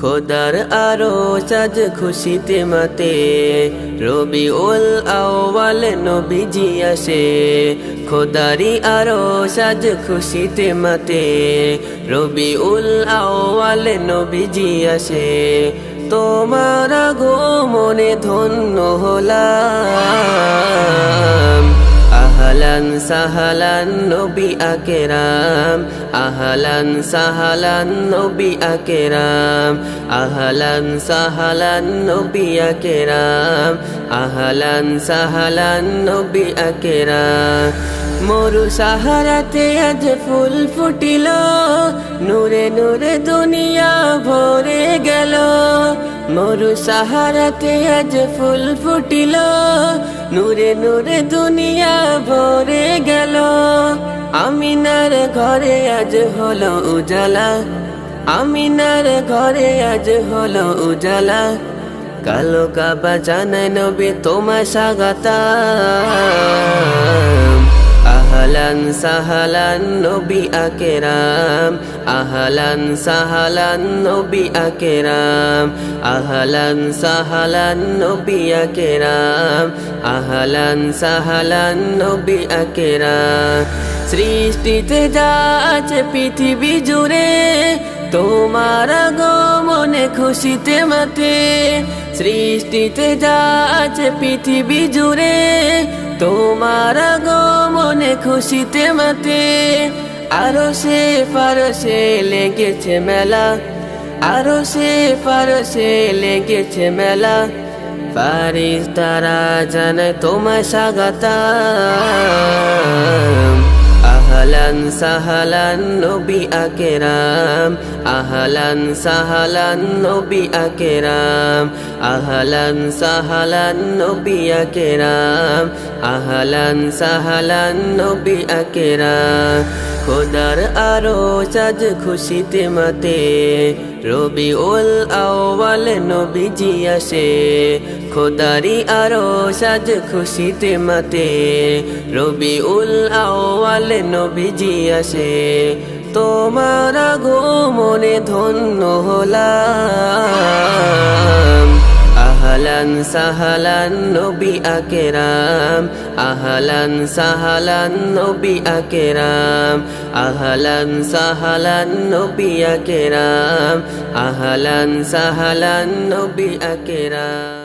খোদার আরও সাজ খুশিতে মাতে। রবি উল আওয়াল নবীজি আসে খোদারি আরও সাজ খুশিতে মাতে। রবি উল আওয়াল নবীজি আসে, তোমার গো মনে ধন্য হলাম। আহলান সাহালান নবী আকেরাম, আহলান সাহালান নবী আকেরাম, আহলান সাহালান নবী আকেরাম, আহলান সাহালান নবী আকেরাম। মরু সাহারাতে আজ ফুল ফুটিল, নূরে নূরে দুনিয়া ভরে মরু সাহারাতে আজ ফুল ফুটিল নূরে নূরে দুনিয়া ভরে গেল আমিনার ঘরে আজ হলো উজালা আমিনার ঘরে আজ হলো উজালা কালো কাবা জানাই নবী তোমার স্বাগতা আহলান সাহালান নবী আকেরাম, আহলান সাহালান নবী আকেরাম, আহলান সাহালান নবী আকেরাম, আহলান সাহালান নবী আকেরাম। সৃষ্টিতে যা আছে পৃথিবী জুড়ে তোমার গো মনে খুশিতে মাতে সৃষ্টিতে যা আছে পৃথিবী জুড়ে, তোমার মনে খুশিতে মাতে আরও সে ফারসে লেগেছে মেলা আরও সে ফারসে লেগেছে মেলা। পারিস তারা জানে তোমার স্বাগতা আহলান সাহালান নবী আকেরাম, আহলান সাহালান নবী আকেরাম, আহলান সাহালান নবী আকেরাম, আহলান সাহালান নবী আকেরাম। খোদার আরও সাজ খুশিতে মাতে। রবি উল আওয়াল নবীজি আসে খোদারি আরও সাজ খুশিতে মাতে। রবি উল আওয়াল নবীজি আসে, তোমার গো মনে ধন্য হলাম। আহলান সাহালান নবী আকেরাম, আহলান সাহালান নবী আকেরাম, আহলান সাহালান নবী আকেরাম, আহলান সাহালান নবী আকেরাম।